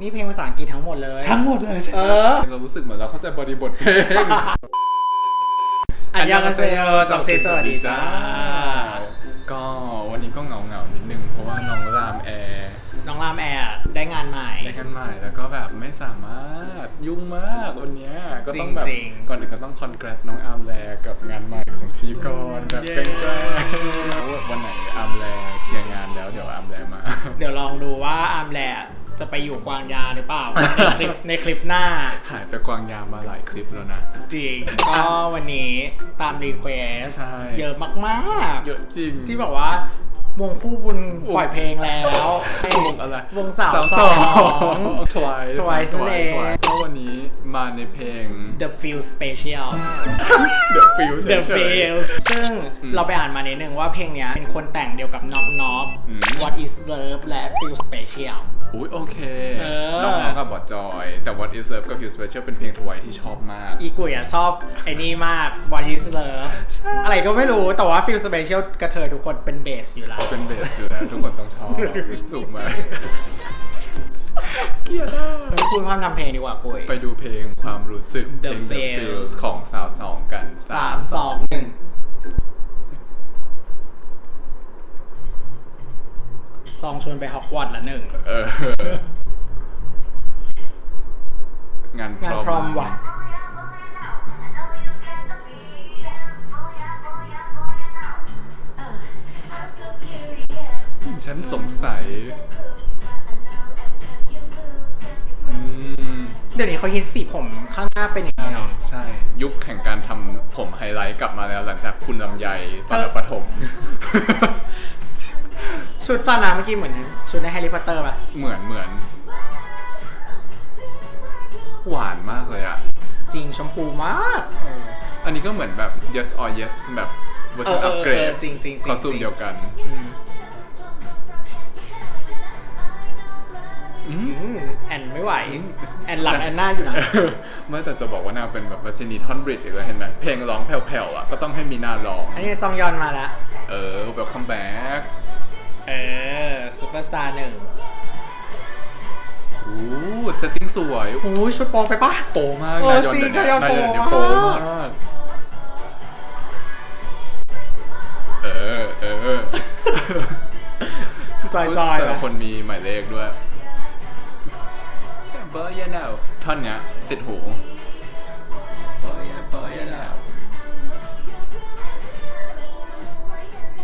นี่เพลงภาษาอังกฤษทั้งหมดเลย ทั้งหมดเลยใช่ไหเอมอเรารู้สึกเหมือนเราเข้าใจบริบทเพลงอันยองอาเซโยจองเซสวัสดีจ้า ก็วันนี้ก็เหงาเหงาๆนิดนึง เพราะว่าน้องรามแอร์น้องรามแอร์ได้งานใหม่ได้กันใหม่แล้วก็แบบไม่สามารถยุ่งมากวันเนี้ยก็ต้องแบบจริงๆก่อนอื่นก็ต้องคอนแกรสน้องอาร์มแลกับงานใหม่ของชีกรแบบเย้แกล้งๆวันไหนอาร์มแลเคลียร์งานแล้วเดี๋ยวอาร์มแลมา เดี๋ยวลองดูว่าอาร์มแล จะไปอยู่กวางยาหรือเปล่า ในคลิปในคลิปหน้า หายไปกวางยามมาหลายคลิปแล้วนะ จริง ก็วันนี้ตามรีเควสใช่ เยอะมากเยอะจริง ๆ ที่บอกว่า วงคู่บุญปล่อยเพลงแล้ว วงอะไรวงสาวสาวสสอองง Twice Twice นั่นเอง Twice ก็วันนี้มาในเพลง The Feel Special The Feel เฉ The ยๆ Feel ซึ่งอืมเราไปอ่านมานิดนึงว่าเพลงเนี้ยเป็นคนแต่งเดียวกับ Knock Knock อืม What is Love และ Feel Special อุ้ยโอเคเออน้องๆกับบอดจอย แต่ What is Love กับ Feel Special เป็นเพลงทวายที่ชอบมาก อีกุยอะชอบไอ้นี่มาก What is Love อะไรก็ไม่รู้แต่ว่า Feel Special กระเทยทุกคนเป็นเบสอยู่แล้วเป็นเบสอยู่แล้วทุกคนต้องชอบถูกไหมเกลียดอะไม่พูดพร่ำทำเพลงดีกว่ากุยไปดูเพลงความรู้สึก The เพลง The Feels Feels ของสาวสองกันสามสองหนึ่งซองชวนไปฮอกวอตส์ละหนึ่ง เอองานงานพรอมว่ะ ฉันสงสัยอืมเดี๋ยวนี้เขาฮิตสีผมข้างหน้าเป็นอย่างใช่นี้เนาะ ใช่ ยุคแห่งการทำผมไฮไลท์กลับมาแล้วหลังจากคุณลำไยตอนประถม ชุดซานาเมื่อกี้เหมือนชุดในแฮร์รี่พอตเตอร์ป่ะ เหมือนเหมือน หวานมากเลยอะ จริงชมพูมาก อันนี้ก็เหมือนแบบ yes or yes แบบเวอร์ชันเออเอออัปเกรดเออจริงๆจริงๆคอสตูมเดียวกัน อืม แอนไม่ไหว แอนหลังแอนหน้าอยู่นะไม่แต่จะบอกว่านางเป็นแบบวัชินีท่อนบริดอีกแล้วเห็นไหมเพลงร้องแผ่วๆอะก็ต้องให้มีหน้าร้อง อันนี้จองยอนมาแล้วเออแบบคัมแบ็กเออซูเปอร์สตาร์หนึ่งโอ้เซตติ้งสวยโอ้ยชุดโปไปปะโปมากเออนายอนจริงเดี๋ยวนี้นายอนนายอนเนี่ยโปโปมากมากเออเออจอยจอยแต่ๆละนะคนมีหมายเลขด้วย เบอร์ยาแนวท่อนเนี้ยติดหูเบอร์ยาเบอร์ยาแนว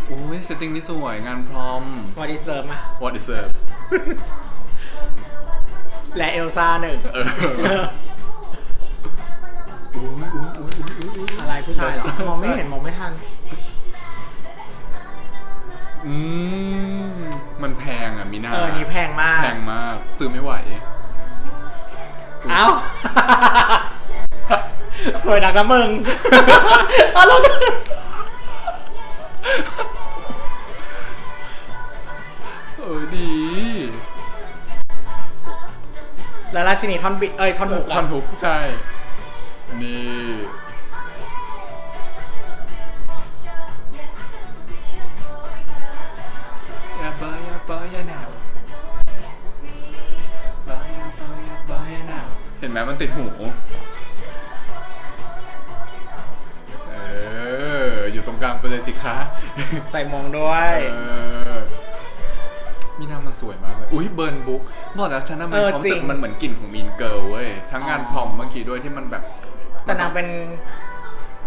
โอ้ยเซตติ้งนี่สวยงานพร้อม วอดิสเลิฟมา What is it และเอลซ่าหนึ่งเอออุ้ยอุ้ยอุ้ยอุ้ยอุ้ยอุ้ยอะไรผู้ชายเหรอ มองไม่เห็นมองไม่ทัน อืมมันแพงอะมีนาเออนี่แพงมาก แพงมาก ซื้อไม่ไหว เอ้าสวยดักนะมึงเอาแล้วเออดีแล้วราชินีท่อนบิดเอ้ยท่อนหุกท่ออะนฮุกใช่ ไหมมันติดหู เออ อยู่ตรงกลางไปเลยสิคะ ใส่มงด้วย เออ มีนามันสวยมากเลย อุ้ยเบิร์นบุ๊กบอกแล้วฉันน่ะมันเออความรู้สึกจริงมันเหมือนกลิ่นของมีนเกิร์ลเว้ย ทั้งงานอ๋อพรอมเมื่อกี้ด้วยที่มันแบบแต่นางเป็น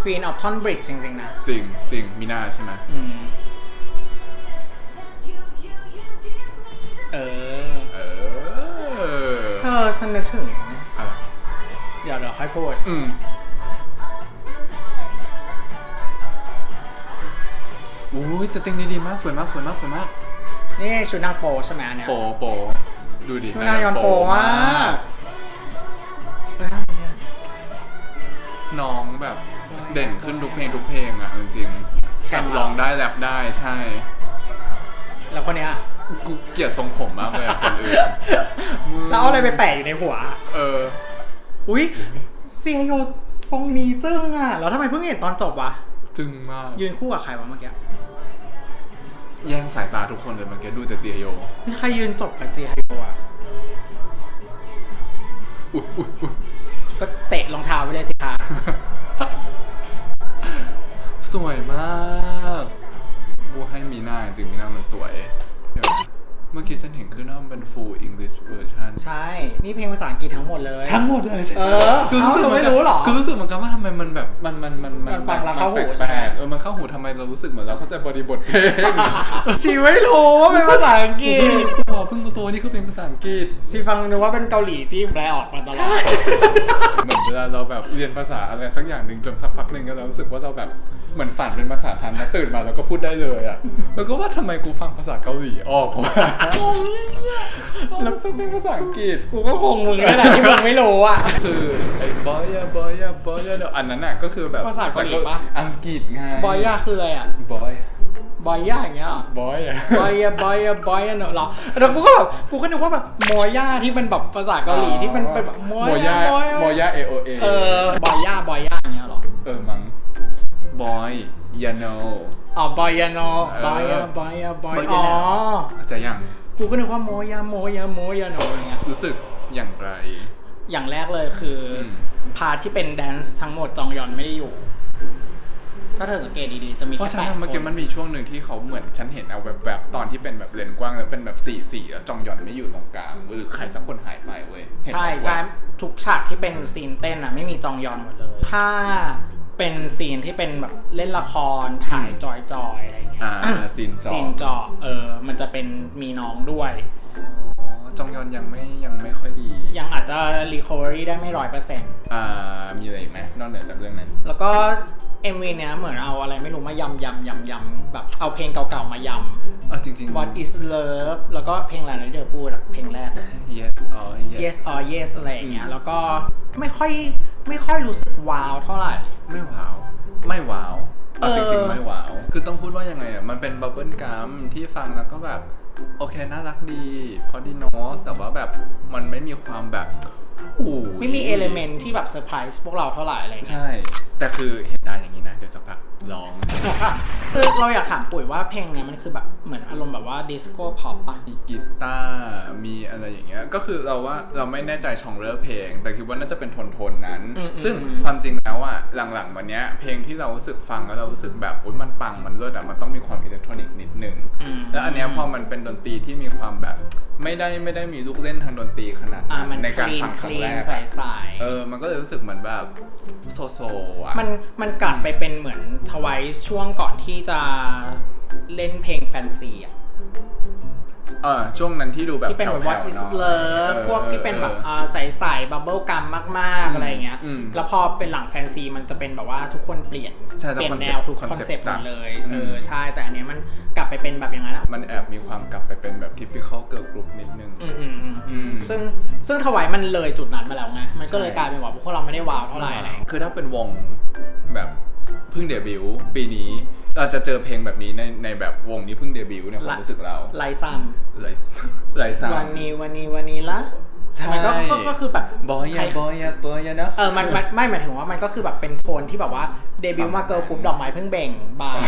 Queen of Ton Bridge จริงๆนะ จริงจริงมีนาใช่ไหมอืม เออ เออ เธอฉันนึกถึง ค่อยพูด อืมอุ้ยสเต็งนี้ดีมาก สวยมาก สวยมาก สวยมาก นี่ชุดนางโปใช่ไหมอันเนี่ยโปโปดูดิชุดนางยอนโปมากเออน้องแบบเด่นขึ้นทุกเพลงทุกเพลงอะจริงๆแชแบมบป์ร้องได้แรปได้ใช่ แล้วคนเนี้ยกูเกลียดทรงผมมากเลยอะคนอื่น แล้วเอาอะไรไปแปะอยู่ในหัว เออ อุ้ยเซียโยทรงนี้จึ้งอะ แล้วทำไมเพิ่งเห็นตอนจบวะ จึงมาก ยืนคู่กับใครวะเมื่อกี้ แย่งสายตาทุกคนเลยเมื่อกี้ดูแต่จีโยใครยืนจบกับจีไฮโยอะ อุ๊ยอุ๊ยอุ๊ยก็เตะรองเท้าไปเลยสิคะ สวยมากบูให้มีหน้าจริงๆมีหน้ามันสวยเดี๋ยวนะ เมื่อกี้ฉันเห็นขึ้นว่ามันเป็น full English version ใช่ นี่เพลงภาษาอังกฤษทั้งหมดเลย ทั้งหมดเลยใช่ไหมเออคือรู้สึกเอ้าเหมือนกันเราไม่รู้เหรอ คือรู้สึกเหมือนกันว่าทำไมมันแบบมันมันมันมันฟังแล้วเข้าหูมันใช่แปไหมลกๆเออมันเข้าหูทำไมเรารู้สึกเหมือนเราเข้าใจบริบทเพลงชีไม่รู้ว่าเป็นภาษาอังกฤษ ตัวเพิ่งตัวนี่คือเป็นภาษาอังกฤษชีฟังนึกว่าเป็นเกาหลีที่แปลออกมาตลอดเหมือนเวลาเราแบบเรียนภาษาอะไรสักอย่างหนึ่งจนสักพักหนึ่งก็เรารู้สึกว่าเราแบบเหมือนฝันเป็นภาษาไทยแล้วตื่นมาเราก็พูดได้เลยอะแล้วก็ว่าทำไมกูฟังภาษาเกาหลีออกวะแล้วเป็นภาษาอังกฤษกูก็คงมึงนี่แหละที่มึงไม่รู้อะคือไอ้บอยอะบอยอะบอยอะเดี๋ยวอันนั้นน่ะก็คือแบบภาษาเกาหลีปะอังกฤษไงบอยย่าคืออะไรอะบอย บอยย่าอย่างเงี้ยเหรอ บอยอะบอยย่าบอยย่าบอยย่าเนอะเหรอแล้วกูก็แบบกูก็นึกว่าแบบมอย่าที่เป็นแบบภาษาเกาหลีที่มันเป็นแบบมโมอย่าย่ามอยโมย่าเอโอเอเออบอยย่าบอยย่าอย่างเงี้ยเหรอเออมั้งบอยยาโนอ๋อบอยยาโนเออบอยย่าบอยย่าบอยบอยอ๋ย่าอเข้าใจยังกูก็นึกว่าโมยาโมยาโมยาโนอย่างเงี้ยรู้สึกอย่างไร อย่างแรกเลยคืออมพาร์ทที่เป็นแดนซ์ทั้งหมดจองยอนไม่ได้อยู่ ถ้าเธอสังเกตดีๆ จะมีเพราะแค่ฉะแปนั้ดนเมื่อกี้คมันนมีช่วงหนึ่งที่เขาเหมือนฉันเห็นเอาแบบแบบตอนที่เป็นแบบเลนส์กว้างแล้วเป็นแบบสี่สี่แล้วจองยอนไม่อยู่ตรงกลางหรือใครสักคนหายไปเว้ยเห็นใช่แบบ ใช่ทุกฉากที่เป็นซีนเต้นอะไม่มีจองยอนหมดเลย ถ้าเป็นซีนที่เป็นแบบเล่นละครถ่ายจอยๆอะไรอย่างเงี้ยอ่าซีนจอซีนจอเออมันจะเป็นมีน้องด้วย อ๋อจองยอนยังไม่ยังไม่ค่อยดียังอาจจะ recovery ได้ไม่ร้อยเปอร์เซ็นต์อ่ามีอะไรอีกไหมนอกเหนือจากเรื่องนั้น แล้วก็ MV เนี้ยเหมือนเอาอะไรไม่รู้มายำยำยำยำแบบเอาเพลงเก่าๆมายำอะจริงๆ What is love แล้วก็เพลงอะไรนะที่เธอพูดอะเพลงแรกอะ yes or yes Yes or Yes อะไรอย่างเงี้อืยมแล้วก็ไม่ค่อยไม่ค่อยรู้สึกว้าวเท่าไหร่ ไม่ว้าว ไม่ว้าวเอาเออจริงๆไม่ว้าว คือต้องพูดว่ายังไงอะ มันเป็นบับเบิลกัมที่ฟังแล้วก็แบบ โอเค น่ารักดีพอดีเนาะแต่ว่าแบบมันไม่มีความแบบโอ้ยไม่มีเอลเมนที่แบบเซอร์ไพรส์พวกเราเท่าไหร่อะไรเงี้ยใช่แต่คือเห็นได้อย่างนี้นะ เดี๋ยวสักพักร้อง คือเราอยากถามปุ๋ยว่าเพลงเนี้ยมันคือแบบเหมือนอารมณ์แบบว่าดิสโก้พอปปะมีกีตาร์มีอะไรอย่างเงี้ย ก็คือเราว่าเราไม่แน่ใจช่องเลือกเพลง แต่คิดว่าน่าจะเป็นโทนโทนๆนั้น อืมซึ่งอืม ความจริงแล้วอะหลังๆวันเนี้ยเพลงที่เรารู้สึกฟังแล้วเรารู้สึกแบบอุ้ยมันปังมันเลิศอะมันต้องมีความอิเล็กทรอนิกส์นิดนึงอืมแล้วอันเนี้ยพอมันเป็นดนตรีที่มีความแบบ ไม่ได้ไม่ได้มีลูกเล่นทางดนตรีขนาดอ่านั้นมันในคการลีนฟังคครั้งลีแรนกใสอะ ใส เออ มันก็เลยรู้สึกเหมือนแบบโซโซอะมันมันกลับไปเป็นเหมือนทวายช่วงก่อนที่จะเล่นเพลงแฟนซีอะ เออช่วงนั้นที่ดูแบบที่เป็นแบบ What แผ่วๆ is หน่อย love ออพวกที่เป็นแบบอออ่าใสๆบับเบิลกัมมากๆ อะไรเงี้ย อืมแล้วพอเป็นหลังแฟนซีมันจะเป็นแบบว่าทุกคนเปลี่ยน ใช่เปแล้วลี่ยน concept แนวทุกคอน concept เซปต์หจัมดดเลย อืม เออ ใช่ แต่อันเนี้ยมันกลับไปเป็นแบบอย่างนั้นอะมันแอบมีความกลับไปเป็นแบบ typical girl group นิดนึง อืมอืมอืมอืม ซึ่งซึ่งทวายมันเลยจุดนั้นมาแล้วไง มันก็เลยใช่กลายเป็นว่าพวกเราไม่ได้ว้าวเท่าไหร่อะไรคือถ้าเป็นวงแบบเพิ่งเดบิวต์ปีนี้ เราจะเจอเพลงแบบนี้ในในแบบวงนี้เพิ่งเดบิวต์ในความรู้สึกเราไลซัมไรไรซาวันนี้วันนี้วันนี้ละใช่มันก็ก็ก็คือแบบบอยใครยาบอยยาบอยยานะเออมันมันไม่หมายถึงว่ามันก็คือแบบเป็นโทนที่แบบว่าเดบิวต์มาเกิร์ลกรุ๊ปดอกไม้เพิ่งเบ่งบาน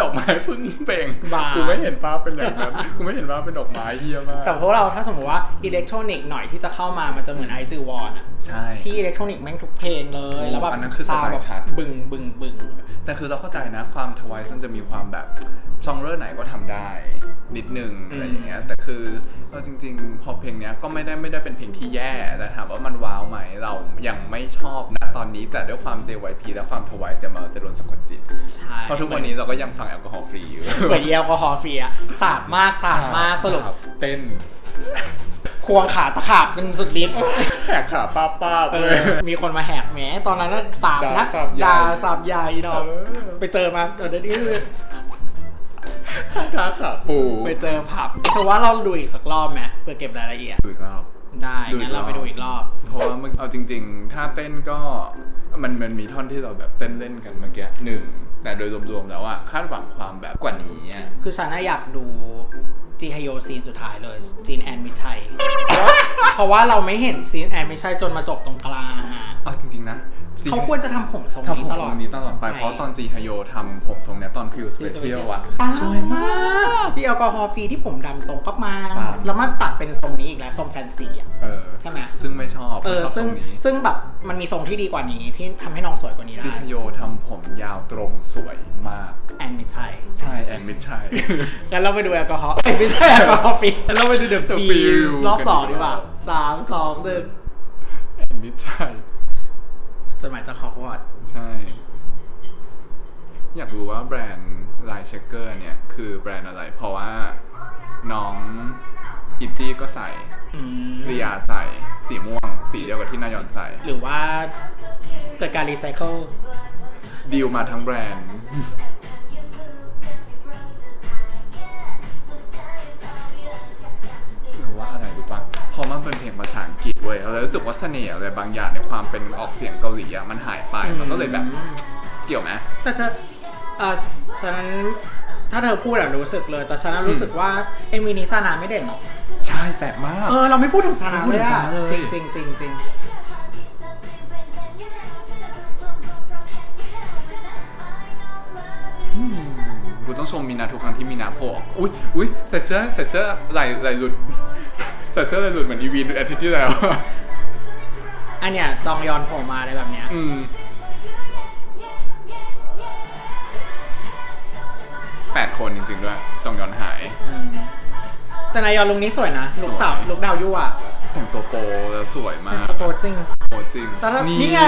ดอกไม้เพิ่งเบ่งบาน กูไม่เห็นภาพเป็นอย่างนั้นกูไม่เห็นภาพเป็นดอกไม้เฮียมากแต่พวกเราถ้าสมมติว่าอิเล็กทรอนิกส์หน่อยที่จะเข้ามามันจะเหมือนไอจิวอนอะใช่ ที่อิเล็กทรอนิกส์แม่งทุกเพลงเลย แล้วแบบอันนั้นคือสไตล์แบบชัด บึงบึงบึง แต่คือเราเข้าใจนะความทวายมันจะมีความแบบช่องเรื่องไหนก็ทำได้ นิดนึงอืม อะไรอย่างเงี้ยแต่คือเราจริงๆพอเพลงเนี้ยก็ไม่ได้ไม่ได้เป็นเพลงที่แย่แต่ถามว่ามันว้าวไหมเรายังไม่ชอบนะตอนนี้แต่ด้วยความ JYP และความทวายเนี่ยมันจะโดนสะกดจิต ใช่เพราะทุกวันนี้เราก็ยังฟังแอลกอฮอล์ฟรีอยู่เหมือนแอลกอฮอล์ฟรีอะสาบมากสาบมากสรุปบเต้น ควงขาตะขาบเป็นสุดฤทธิ์แหกขาป้าป้าบเอเลอยมีคนมาแหกแหมตอนนั้นน่ะสาบด่านักสาบใหญ่ด่าสาบใหญ่ดอกเออไปเจอมาเออเดี๋ยวนี้คือขาขาปู ไปเจอผับถือว่าเราดูอีกสักรอบไหมเพื่อเก็บรายละเอียดดูอีกรอบ ได้ดูอีกงั้นเรารอบไปดูอีกรอบ เพราะว่ามึงเอาจริง ๆ ถ้าเต้นก็มันมันมีท่อนที่เราแบบเต้นเล่นกันเมื่อกี้หนึ่งแต่โดยรวมๆแล้วอะคาดหวังความแบบกว่านี้อะ คือฉันน่ะอยากดูจีฮโยซีนสุดท้ายเลยจีนแอนมิชัยเพราะว่าเราไม่เห็นซีนแอนมิชัยจนมาจบตรงกลางอะ เอาจริงๆนะ เขาควรจะทำผมทรงทำนี้ผมตทลรองดนี้ตลอดไป เพราะตอนจีฮโยทำผมทรงเนี้ยตอนพิวสเปเชียลอะ ปังสวยมากพี่แอลกอฮอล์ฟรีที่ผมดำตรงก็มา ปัง แล้วมาตัดเป็นทรงนี้อีกแล้ว ทรงแฟนซีอะ เออใช่ไหม ซึ่งไม่ชอบเออไม่ชอบทซึ่รงงนี้ซึ่งแบบมันมีทรงที่ดีกว่านี้ที่ทำให้น้องสวยกว่านี้จิได้ทโยทำผมยาวตรงสวยมาก แอนมิใช่ใช่แอนไม่ใช่งั้นเราไปดูแอลกอฮอล์เอ้ยไม่ใช่แอลกอฮอล์ฟิลงั้นเราไปดูเดอะ The ฟิล Fuse รอบสองกันดีดีกกว่าว่าสามสองหนึ่ง แอนไม่ใช่ จดหมายจากฮอกวอตส์ใช่ อยากรู้ว่าแบรนด์ไลน์เชคเกอร์เนี่ย คือแบรนด์อะไร เพราะว่าน้องอิตตี้ก็ใส่อืมเรียใส่สีม่วง สีเดียวกับที่นายอนใส่ หรือว่าเกิดการรีไซเคิลดีลมาทั้งแบรนด์ ภาษาอังกฤษเว้ยเรารู้สึกว่าเสน่ห์อะไรบางอย่างในความเป็นออกเสียงเกาหลีอะมันหายไปมันก็เลยแบบเกี่ยวไหมแต่เธอเออฉันถ้าเธอพูดอะรู้สึกเลย แต่ฉันรู้สึกว่าเอ็มวีนี้ซานาไม่เด่นหรอกใช่แปลกมากเออเราไม่พูดถึงซานาไม่พูดเลถึยงอะซานาเลยจริงจริงจริงจริงกูต้องชมมีนาทุกครั้งที่มีนาโผล่ออกอุ้ยอุ้ยใส่เสื้อใส่เสื้อไหลไหลหลุด ใส่เสื้อไหลหลุดเหมือนอีวีนอาทิตย์ที่แล้ว อันเนี้ยจองยอนโผล่มาอะไรแบบเนี้ย อืม แปดคนจริงๆด้วย จองยอนหาย อืมแต่นายยอนลุงนี้สวยนะลุกสาวสวย ลุกดาวยั่วอะแต่งตัวโปแล้วสวยมากโปรจริงโปจริงแต่ถ้าเยนี่ไง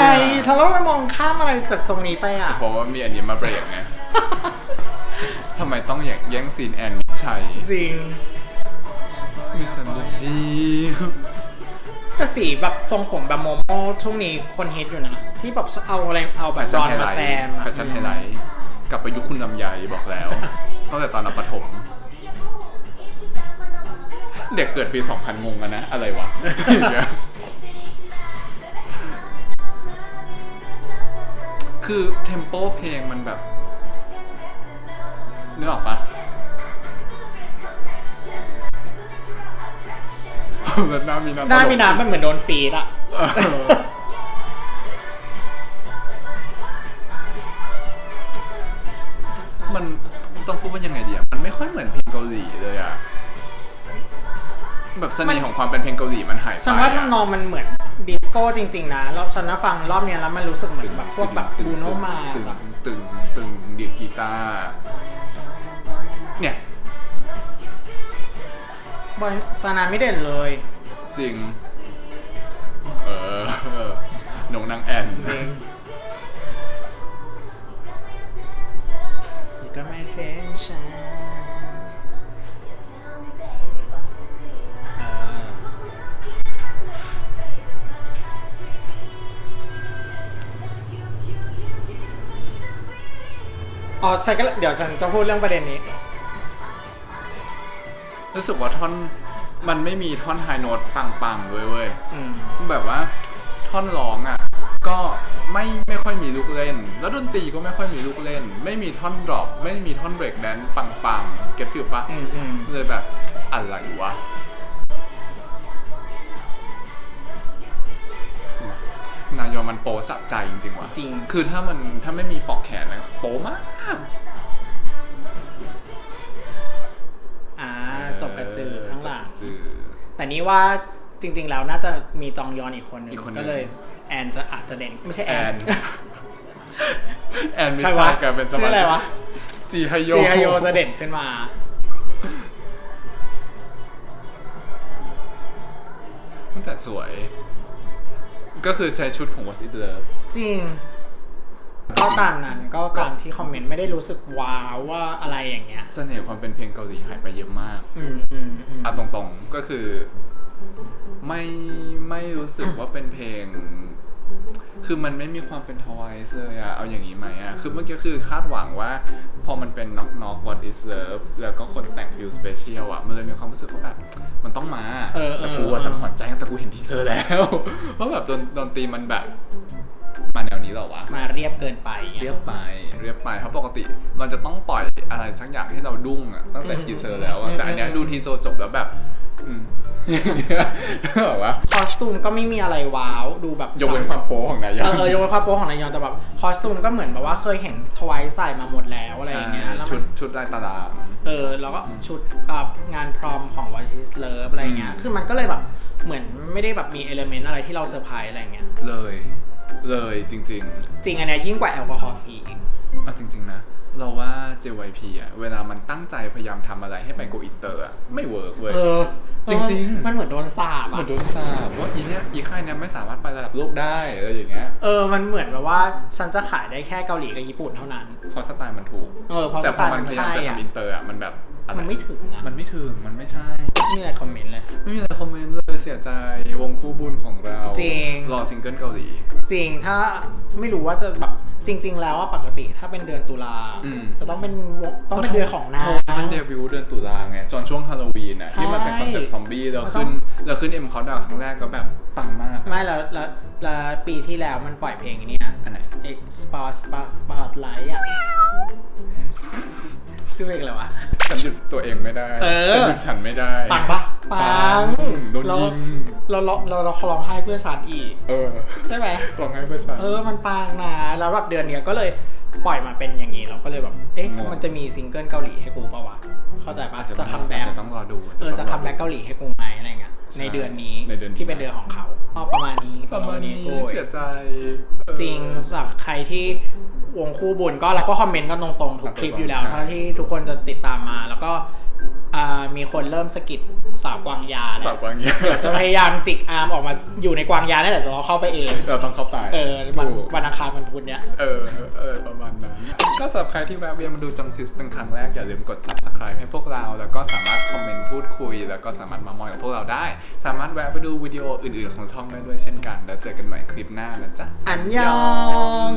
ถ้าเราไม่มองข้ามอะไรจากทรงนี้ไปอะ เพราะว่ามีอันนี้มาเบรกไง ทำไมต้องแย่งแย่งซีนแอนมิดชัย จริง มีสันดีแต่สีแบบทรงผมแบบโมโมช่วงนี้คนฮิตอยู่นะ ที่แบบเอาอะไรเอาแบบจอนมาแซมอะแฟชั่นไฮไลท์กลับไปยุคคุณลำไยบอกแล้วตั้งแต่ตอนเราประถม เด็กเกิดปี 2000 งงกันนะ อะไรวะอย่างเงี้ยคือเทมโปเพลงมันแบบนึกออกปะ แล้วหน้ามีน้ำหน้ามีน้ำมันเหมือนโดนฟีดอะเออมันต้องพูดว่ายังไงดีอะมันไม่ค่อยเหมือนเพลงเกาหลีเลยอะแบบเสน่ห์ของความเป็นเพลงเกาหลีมันหายไปฉันว่าอะทำนองมันเหมือนดิสโก้จริง ๆ นะแล้วฉันนะฟังรอบเนี้ยแล้วมันรู้สึกเหมือนแบบพวกแบบตึงบูโนมาตึงอะตึงตึงดีดกีตาร์เนี่ย บอยซานาไม่เด่นเลย จริงเออเออหนงนางแอนจริงนี่ก็ไม่เป็นฉันเอออ๋อฉันก็เดี๋ยวฉันจะพูดเรื่องประเด็นนี้ รู้สึกว่าท่อนมันไม่มีท่อนไฮโน้ตปังๆด้วยเว้ยอืม แบบว่าท่อนร้องอะ ก็ไม่ไม่ค่อยมีลูกเล่น แล้วดนตรีก็ไม่ค่อยมีลูกเล่น ไม่มีท่อนดรอปไม่มีท่อนเบรกแดนซ์ปังๆเก็ตฟิลปะอืมอืมเลยแบบอะไรวะนายอมันโปสะใจจริงๆว่ะ จริง คือถ้ามันถ้าไม่มีปอกแขนนะโปมาก ลังจบกระจือแต่นี่ว่าจริง ๆ แล้วน่าจะมีจองยอนอีกคนนึงอีกคนนึง ก็เลยแอนจะอาจจะเด่นไม่ใช่แอแอนน แอนมิใครชาวะกลายเป็นสชื่อมาอะไรชิกวะจีฮโยจีฮโยจะเด่นขึ้นมา แต่สวย ก็คือใช้ชุดของ What's It Love จริง ก็ตามนั้นก็ตามที่คอมเมนต์ไม่ได้รู้สึกว้าวว่าอะไรอย่างเงี้ย เสน่ห์ความเป็นเพลงเกาหลีหายไปเยอะมากอืมอืมอืม อะตรงๆก็คือ ไม่ไม่รู้สึกว่าเป็นเพลง คือมันไม่มีความเป็นทวายเลยอะเอาอย่างนี้ไหมอะคือเมื่อกี้คือคาดหวังว่า พอมันเป็น knock knock what is love แล้วก็คนแต่ง feel special อะมันเลยมีความรู้สึกว่าแบบมันต้องมาเออเออแต่กูอะสังหรณ์ใจตั้งแต่กูเห็นทีเซอร์แล้ว เพราะแบบดนดนตรีมันแบบ มาแนวนี้เหรอวะ มาเรียบเกินไปเรียบไปเรียบไปเพราะปกติมันจะต้องปล่อยอะไรสักอย่างให้เราดุ้งอะตั้งแต่อืมทีเซอร์แล้วอะแต่อันเนี้ยอืมดูทีโซจบแล้วแบบอืมบอกว่าคอสตูมก็ไม่มีอะไรว้าวดูแบบยกเว้นความโป๊ของนายเออเออยกเว้นความโป๊ของนายยอนแต่แบบคอสตูมก็เหมือนแบบว่าเคยเห็นทวายใส่มาหมดแล้วอะไรอย่างเงี้ยแล้วชุมัดนชุดลายตารางเออแล้วก็อืมชุดอ่างานพรอมของ What is Love อะไรเงี้ยอืมคือมันก็เลยแบบเหมือนไม่ได้แบบมีเอลเมนต์อะไรที่เราเซอร์ไพรส์อะไรเงี้ยเลย เลยจริงจริงอันเนี้ยยิ่งกว่าแอลกอฮอล์ฟรีอีก ๆเอาจริง ๆ นะ เราว่า JYP อะเวลามันตั้งใจพยายามทำอะไรให้ไปโกอินเตอร์อะไม่เวิร์กเว้ย เออจริงๆ มันเหมือนโดนสาบเหมืออะนโดนสาบว่าอีเนี้ยอีค่ายเนี้ยไม่สามารถไประดับโลกได้อะไรอย่างเงี้ยเออ มันเหมือนแบบว่าฉันจะขายได้แค่เกาหลีกับญี่ปุ่นเท่านั้น เพราะสไตล์มันถูก เออเพราะแต่สพไตอล์มัมันนพยายามใช่จะอะทำอินเตอร์อะมันแบบอะรมันไม่ถึงอะมันไม่ถึงมันไม่ใช่ นี่แหละคอมเมนต์เลย ไม่มีอะไรคอมเมนต์เลย เสียใจวงคู่บุญของเราจริง รอซิงเกิลเกาหลี จริงถ้าไม่รู้ว่าจะแบบจริง ๆ แล้วว่าปกติถ้าเป็นเดือนตุลาอืม จะต้องเป็นวงต้องเป็นเดือนของนาเพราะว่ามันเดบิวต์เดือนตุลาไงจนช่วงฮาโลวีนอะใช่ที่มันเป็นคอนเซ็ปต์ซอมบี้เรามันต้ขึ้อนงเราขึ้นเอ็มคอร์ดาวครั้งแรกก็แบบปังมากอะไม่แล้วแล้วแล้วปีที่แล้วมันปล่อยเพลงไอ้เนี่ยอันไหน ไอ้สปอร์ตสปอร์ตสปอร์ตไลท์อะ ชื่อเพลงอะไรวะ ฉันหยุดตัวเองไม่ได้ เออ ฉันหยุดฉันไม่ได้ ปังปะปังโดนเรายิง เราเราเราเราร้องไห้เพื่อชาร์อีก เออ ใช่ไหมร้องไห้เพื่อฉัน เออ มันปังนะ แล้วแบบเดือนเนี้ยก็เลยปล่อยมาเป็นอย่างนี้เราก็เลยแบบ เอ๊ะงงมันจะมีซิงเกิลเกาหลีให้กูปะวะ เข้าใจปะอาจจะจะคัมแบ็กอาจจะต้องรอดู เออ จะต้องรคัมแบ็กเกาหลีให้กูไหมอะไรเงี้ย ใช่ในเดือนนี้ในเดือนนี้ ที่เป็นเดือนของเขาอ๋อประมาณนี้ประมาณนี้สำหบเสียใจจริงสำหรับใครที่วงคู่บุญก็เราก็คอมเมนต์กันตรงๆทุกคลิปอยู่แล้วใช่เท่าที่ทุกคนจะติดตามมา แล้วก็ อ่ามีคนเริ่มสะกิดสาวกวางยาสาวกวางยาเดี๋ยวจะพยายามจิกอาร์มออกมาอยู่ในกวางยานี่แหละเดี๋ยวเราเข้าไปเอง เราต้องเข้าไปเออวันถูก วันอังคารวันพุธเนี้ย เออ เออ ประมาณนั้น ก็สำหรับใครที่แวะเวียนมาดูจังซิสเป็นครั้งแรก อย่าลืมกด subscribe ให้พวกเรา แล้วก็สามารถคอมเมนต์พูดคุย แล้วก็สามารถมามอยกับพวกเราได้ สามารถแวะไปดูวิดีโออื่นๆของช่องได้ด้วยเช่นกัน แล้วเจอกันใหม่คลิปหน้านะจ๊ะ อันยอง